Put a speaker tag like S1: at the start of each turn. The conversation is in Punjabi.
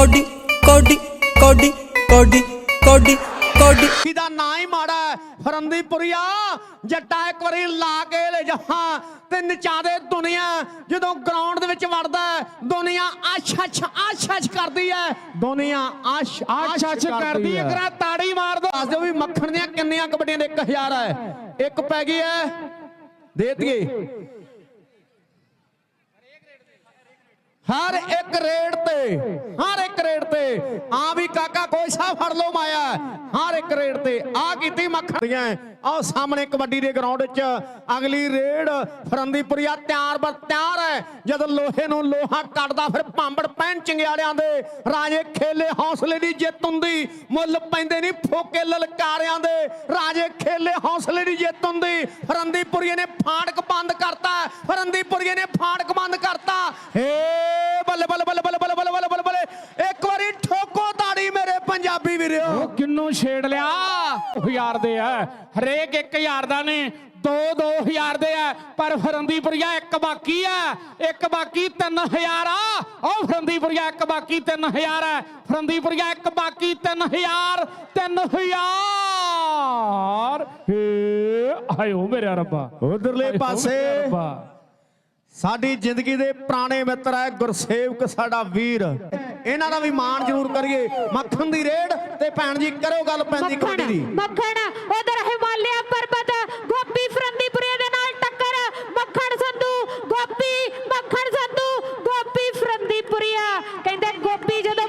S1: ਕੋਡੀ ਕੋਡੀ ਕੋਡੀ ਕੋਡੀ ਕੋਡੀ ਕੋਡੀ।
S2: ਦਾ ਨਾਂ ਹੀ ਮਾੜਾ ਹੈ? ਫਰੰਦੀਪੁਰੀਆ ਜੱਟਾ ਇੱਕ ਵਾਰੀ ਲਾ ਕੇ ਲੈ ਜਹਾਂ ਤੇ ਨਚਾਦੇ ਦੁਨੀਆ ਜਦੋਂ ਗਰਾਊਂਡ ਦੇ ਵਿੱਚ ਵੜਦਾ ਹੈ, ਦੁਨੀਆ ਆਛ ਆਛ ਆਛ ਆਛ ਕਰਦੀ ਹੈ। ਦੁਨੀਆ ਆਛ ਆਛ ਆਛ ਕਰਦੀ ਹੈ। ਕਰਾ ਤਾੜੀ ਮਾਰ ਦੋ ਦੱਸ ਦਿਓ ਵੀ ਮੱਖਣ ਦੀਆਂ ਕਿੰਨੀਆਂ ਕਬੱਡੀਆਂ ਦੇ 1000 ਹੈ। ਇੱਕ ਪੈ ਗਈ ਹੈ। ਦੇ ਦਈਏ। ਹਰ ਇੱਕ ਰੇਡ ਤੇ ਹਰ ਇੱਕ ਰੇਡ ਤੇ ਆ ਵੀ ਕਾਕਾ ਕੋਈ ਸਾ ਫੜ ਲੋ ਮਾਇਆ। ਹਰ ਇੱਕ ਰੇਡ ਤੇ ਆ ਕੀਤੀ ਮੱਖਣ ਆਹ ਸਾਹਮਣੇ ਕਬੱਡੀ ਦੇ ਗਰਾਊਂਡ 'ਚ ਅਗਲੀ ਰੇਡ ਫਰੰਦੀਪੁਰੀਆ ਤਿਆਰ ਬਰ ਤਿਆਰ ਹੈ। ਜਦ ਲੋਹੇ ਨੂੰ ਲੋਹਾ ਕੱਟਦਾ, ਫਿਰ ਭਾਂਬੜ ਪੈਣ ਚੰਗਿਆੜਿਆਂ ਦੇ ਰਾਜੇ ਖੇਲੇ ਹੌਸਲੇ ਦੀ ਜਿੱਤ ਹੁੰਦੀ। ਮੁੱਲ ਪੈਂਦੇ ਨਹੀਂ ਫੋਕੇ ਲਲਕਾਰਿਆਂ ਦੇ। ਰਾਜੇ ਖੇਲੇ ਹੌਸਲੇ ਦੀ ਜਿੱਤ ਹੁੰਦੀ। ਫਰੰਦੀਪੁਰੀਏ ਨੇ ਫਾਟਕ ਬੰਦ ਕਰਤਾ। ਫਰੰਦੀਪੁਰੀਏ ਨੇ ਫਾਟਕ ਬੰਦ ਕਰਤਾ। ਏ ਪੰਜਾਬੀ ਵੀਰਿਓ
S3: ਉਹ ਕਿੰਨੂੰ ਛੇੜ ਲਿਆ? ਹਜ਼ਾਰ ਦੇ ਆ। ਹਰੇਕ 1000 ਦਾ ਨੇ। ਦੋ ਦੋ ਹਜ਼ਾਰ ਦੇ ਆ। ਪਰ ਫਰੰਦੀਪੁਰੀਆ ਇੱਕ ਬਾਕੀ ਆ। ਇੱਕ ਬਾਕੀ 3000 ਆ। ਉਹ ਫਰੰਦੀਪੁਰੀਆ ਇੱਕ ਬਾਕੀ 3000 ਆ। ਫਰੰਦੀਪੁਰੀਆ ਇੱਕ ਬਾਕੀ 3000 3000 ਹੇ ਆਇਓ ਮੇਰੇ ਰੱਬਾ।
S2: ਉਧਰਲੇ ਪਾਸੇ। ਸਾਡੀ ਜ਼ਿੰਦਗੀ ਦੇ ਪੁਰਾਣੇ ਮਿੱਤਰ ਹੈ ਗੁਰਸੇਵਕ ਸਾਡਾ ਵੀਰ। ਇਹਨਾਂ ਦਾ ਵੀ ਮਾਣ ਜ਼ਰੂਰ ਕਰੀਏ। ਮੱਖਣ ਦੀ ਰੇਡ ਤੇ ਭੈਣ ਜੀ ਕਰੋ ਗੱਲ ਪੈਂਦੀ ਕਬੱਡੀ ਦੀ।
S4: ਮੱਖਣ ਉਧਰ ਹਿਮਾਲਿਆ ਪਰਬਤ ਗੋਪੀ ਫਰੰਦੀਪੁਰੇ ਦੇ ਨਾਲ ਟੱਕਰ। ਮੱਖਣ ਸੰਧੂ ਗੋਪੀ ਮੱਖਣ ਸੰਧੂ ਗੋਪੀ ਫਰੰਦੀਪੁਰੀਆ। ਕਹਿੰਦੇ ਗੋਪੀ ਜਦੋਂ